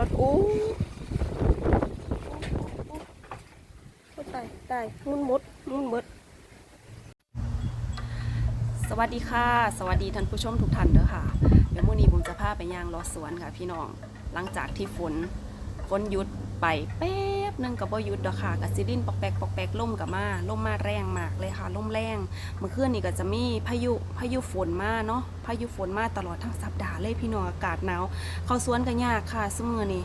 อดอู้ตายตายมุนมดมุนมด สวัสดีค่ะ สวัสดีท่านผู้ชมทุกท่านเด้อค่ะ เดี๋ยวมื้อนี้ผมจะพาไปย่างรอสวนค่ะพี่น้อง หลังจากที่ฝนฝนหยุด ไปแป๊บนึงกับบ่ยุดดอกค่ะกับซิดินปอกแปกปอกแปกล่มกับมาล่มมาแรงมากเลยค่ะล่มแรงเมื่อคืนนี้ก็จะมีพายุพายุฝนมาเนาะพายุฝนมาตลอดทั้งสัปดาห์เลยพี่น้องอากาศหนาวเขาสวนก็ยากค่ะซุมื้อนี้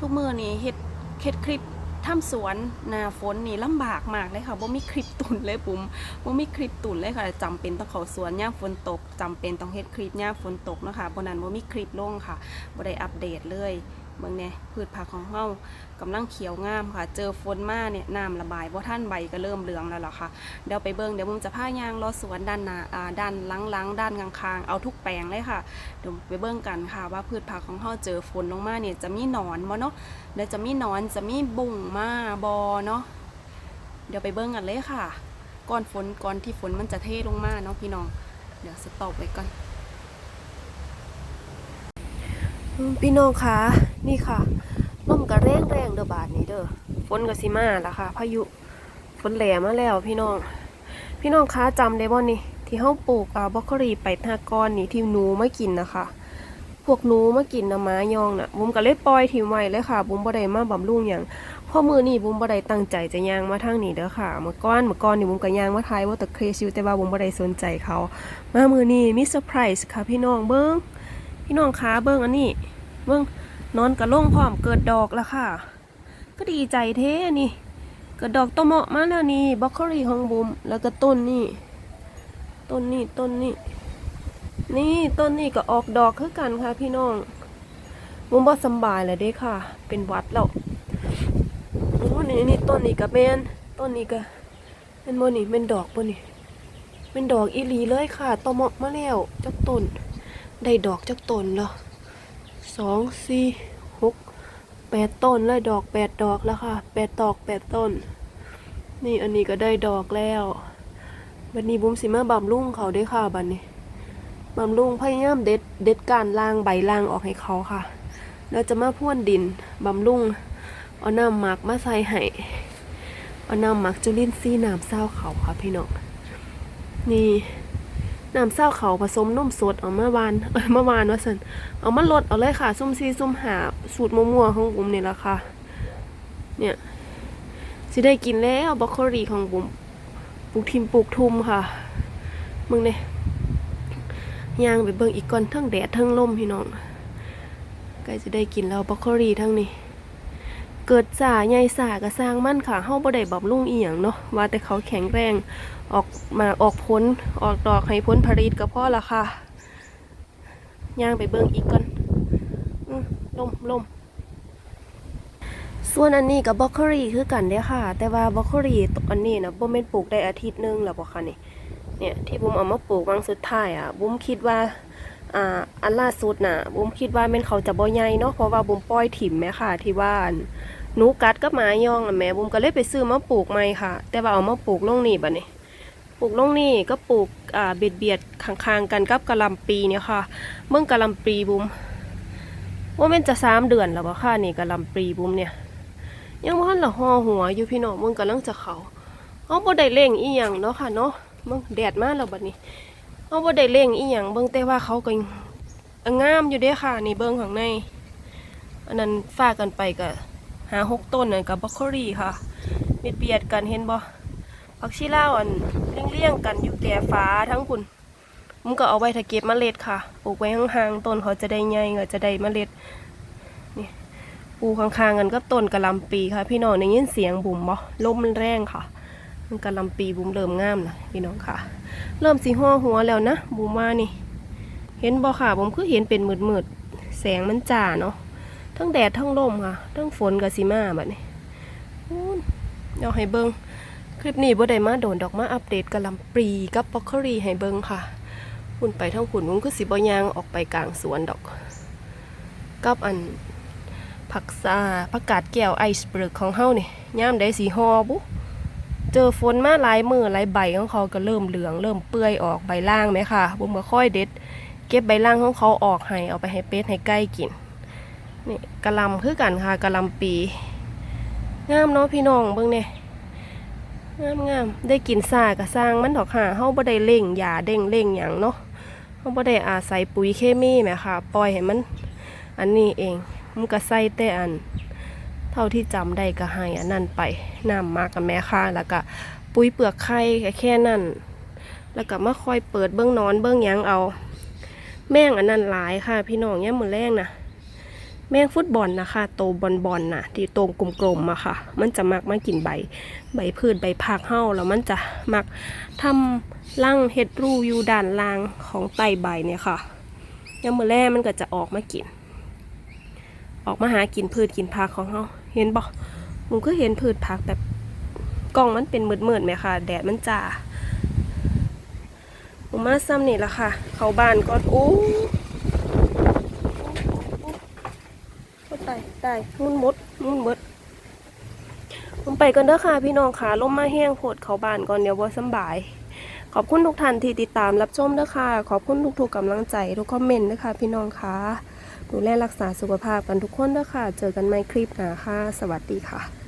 ทุกมือนี้เฮ็ดเฮ็ดคลิปทำสวนนาฝนนี่ลำบากมากเลยค่ะบ่มีคลิปตุนเลยปุ๋มบ่มีคลิปตุนเลยค่ะจำเป็นต้องเขาสวนยามฝนตกจำเป็นต้องเฮ็ดคลิปยามฝนตกเนาะค่ะบ่นั้นบ่มีคลิปลงค่ะบ่ได้อัปเดตเลย เบิ่งแหน่ยพืชผักของเฮากำลังเขียวงามค่ะ เจอฝนมาเนี่ยน้ำระบายบ่ทันใบก็เริ่มเหลืองแล้วล่ะค่ะเดี๋ยวไปเบิ่งเดี๋ยวผมจะพายางรอสวนด้านหน้าอ่าด้านหลังๆด้านข้างๆเอาทุกแปลงเลยค่ะเดี๋ยวไปเบิ่งกันค่ะ ว่าพืชผักของเฮาเจอฝนลงมาเนี่ยจะมีหนอนบ่เนาะเดี๋ยวจะมีหนอนจะมีบุ่งมาบ่เนาะเดี๋ยวไปเบิ่งกันเลยค่ะก่อนฝนก่อนที่ฝนมันจะเทลงมาเนาะพี่น้อง เดี๋ยวสต็อปไว้ก่อน พี่น้องคะ นี่ค่ะลมกระแรงแรงเด้อบาดนี้เด้อฝนก็สิมาแล้วค่ะ พายุฝนแหลมาแล้วพี่น้อง พี่น้องคะจำได้บ่นี่ ที่เฮาปลูกอ่าบรอกโคลีไปทากอนนี่ที่หนูไมากินนะคะ พวกหนูมากินนะม้ายองน่ะบุ้มก็เลยปล่อยทิ้งไว้เลยค่ะ บุ้มบ่ได้มาบำรุงหยังพราะมือนี่บุ้มบ่ได้ตั้งใจจะย่างมาทางนี้เด้อค่ะ เมื่อก่อนเมื่อก่อนนี่บุ้มก็ย่างมาทายว่าตะเครซิวแต่ว่าบุ้มบ่ได้สนใจเขา มามือนี่มีเซอร์ไพรส์ค่ะพี่น้องเบิ้งพี่น้องคะเบิ้งอันนี้เบิ้ง นอนกระล่งพร้อมเกิดดอกแล้วค่ะ ก็ดีใจเท่นี่ เกิดดอกโตเหมาะมาแล้วนี่บรอกโคลีของบุมแล้วก็ต้นนี่ ต้นนี่ต้นนี่ นี่ต้นนี่ก็ออกดอกคือกันค่ะพี่น้องมุมบ่สบายเลยเด้ค่ะ เป็นวัดแล้วโอ้นี่นี่ต้นนี่ก็เป็นต้นนี่ก็เป็นโมนี่เป็นดอกบ่นี่เป็นดอกอีหลีเลยค่ะตอเหมาะมาแล้วจักต้นได้ดอกจักต้นแล้ว สองสี่หกแปดต้นเลยดอกแปดดอกแล้วค่ะแปดดอกแปดต้น นี่อันนี้ก็ได้ดอกแล้วบัดนี้บุ้มสิมาบำรุงเขาเด้ค่ะบัดนี้บำรุงพยายามเด็ดเด็ดการล่างใบล่างออกให้เขาค่ะเราจะมาพ่วนดินบำรุงเอาน้ำหมักมาใส่ให้เอาน้ำหมักจุลินทรีย์น้ำเศร้าเขาค่ะพี่น้องนี่ น้ำเศร้าเขาผสมนมสดเอามาวานเอ้ยมาวานว่าสันเอามาลดเอาเลยค่ะ ซุ่มซีซุ่มหาสูตรมั่วๆของบุ๋มนี่แหละค่ะ เนี่ยสิได้กินแล้วบรอกโคลีของบุ๋มปลูกทิมปลูกทุมค่ะมึงเนี่ยย่างไปเบิ่งอีกก่อนทั้งแดดทั้งลมพี่น้องใกล้จะได้กินแล้วบรอกโคลีทั้งนี้ เกิดสาใหญ่สากระสร้างมั่นค่ะเฮาบ่ได้บำรุงอีหยังเนาะว่าแต่เขาแข็งแรงออกมาออกผลออกดอกให้ผลผลิตก็พอละค่ะย่างไปเบิ่งอีกก่อนอลมลมส่วนอันนี้กับบรอกโคลีคือกันเด้ค่ะ แต่ว่าบรอกโคลีอันนี้นะบ่แม่นปลูกได้อาทิตย์นึงแล้วบ่ค่ะนี่เนี่ยที่บุ้มเอามาปลูกวังสุดท้ายอะบุ้มคิดว่าอ่าอันล่าสุดน่ะบุ้มคิดว่าแม่นเขาจะบ่ใหญ่เนาะเพราะว่าบุ้มปล่อยถิ่มแม่ค่ะ ที่ว่าน หนูกัดกับหมายองอะแม่บุ้มก็เลยไปซื้อมาปลูกใหม่ค่ะ แต่ว่าเอามาปลูกลงนี่บัดนี้ปลูกลงนี่ก็ปลูกอ่าเบียดเบียดๆข้างๆกันกับกะหล่ำปีเนี่ยค่ะเมื่อกะหล่ำปีบุ้มว่าม่นจะสามเดือนแล้วบ่ค่ะนี่กะหล่ำปีบุ้มเนี่ยยังบ่ทันละห่อหัวอยู่พี่น้องมึงกำลังจะเขาเอาบ่ได้เร่งอีหยังเนาะค่ะเนาะเบิ่งแดดมากแล้วบัดนี้เอาบ่ได้เร่งอีหยังเบิ่งแต่ว่าเขาก็งามอยู่เด้ค่ะนี่เบิ่งข้างในอันนั้นฝากกันไปก็ หาหกต้นนั่นกับบรอกโคลีค่ะเบียดเบียดกันเห็นบ่ผักชีลาวอันเลี้ยงๆกันอยู่แก่ฟ้าทั้งคุณมันก็เอาไว้ถ้าเก็บมเมล็ดค่ะ ปลูกไว้ห่างๆต้นเขาจะได้ใหญ่ก็จะได้มเมล็ดนี่ปลูกข้างๆกันกับต้นกะลำปีค่ะ พี่น้องได้ยินเสียงบุ่มบ่ลมมันแรงค่ะ มันกะลำปีบุ้มเริ่มงามนะพี่น้องค่ะ เริ่มสีหัวหัวแล้วนะบุ้มว่านี่ เห็นบ่ค่ะผมคือเห็นเป็นมืดมืดๆแสงมันจ้าเนาะ ทั้งแดดทั้งลมค่ะ ทั้งฝนกับสีมาแบบนี้อู้นเดี๋ยวให้เบิงคลิปนี้บ่ได้มาโดนดอกมาอัปเดตกะลำปรีกับบรอกโคลีให้เบิงค่ะหุ่นไปทั้งขุนวุ้นคือสีบยางออกไปกลางสวนดอก กับอันผักซาผักกาดแก้วไอซ์เบิร์กของเฮานี่ย่ามได้สีฮอบุเจอฝนมาหลายมือหลายใบของเขาก็เริ่มเหลือง เริ่มเปื่อยออกใบล่างไหมค่ะบุมก็ค่อยเด็ด เก็บใบล่างของเขาออกให้เอาไปให้เป็ดให้ไก่กิน นี่กะลำคือกันค่ะกะลำปีงามเนาะพี่น้องเบิ่งเนี่ยงามงามได้กินซากะสร้างมันดอกค่ะเฮาบ่ได้เล่งยาเด้งเล่งหยังเนาะเฮาบ่ได้อาศัยปุ๋ยเคมีแหมค่ะ ปล่อยให้มัน อันนี้เองมันก็ใส่แต่อัน เท่าที่จำได้ก็ให้อันนั้นไปน้ำมากกับแม่ค่ะแล้วก็ปุ๋ยเปลือกไข่แค่นั้นแล้วก็มาคอยเปิดเบื้องนอนเบื้องหยังเอา แม่งอันนั้นหลายค่ะ พี่น้องเนี่ยมือแรงนะ แมงฟุตบอลนะคะโตบอลบอลน่ะที่โตกลมๆอะค่ะ มันจะมักมากินใบ ใบพืชใบผักเห่าแล้วมันจะมักทำรังเห็ดรูอยู่ด้านล่างของไตใบเนี่ยค่ะยามมือแรกมันก็จะออกมากิน ออกมาหากินพืชกินผักของเฮาเห็นบ่ผมก็เห็นพืชผักแบบกล้องมันเป็นมืดๆไหมค่ะ แดดมันจ้าผมมาซ้ำนี่ละค่ะ เข้าบ้านก่อนโอ้ ตายตายมุนมดมุนมดผมไปกันเด้อค่ะพี่น้องค่ะลมมาแห้งโผดเขาบานก่อนเดี๋ยวบ่สบาย ขอบคุณทุกท่านที่ติดตามรับชมเด้อค่ะ ขอบคุณทุกๆกำลังใจทุกคอมเมนต์นะคะพี่น้องค่ะดูแลรักษาสุขภาพกันทุกคนด้อค่ะ เจอกันใหม่คลิปหน้าค่ะ สวัสดีค่ะ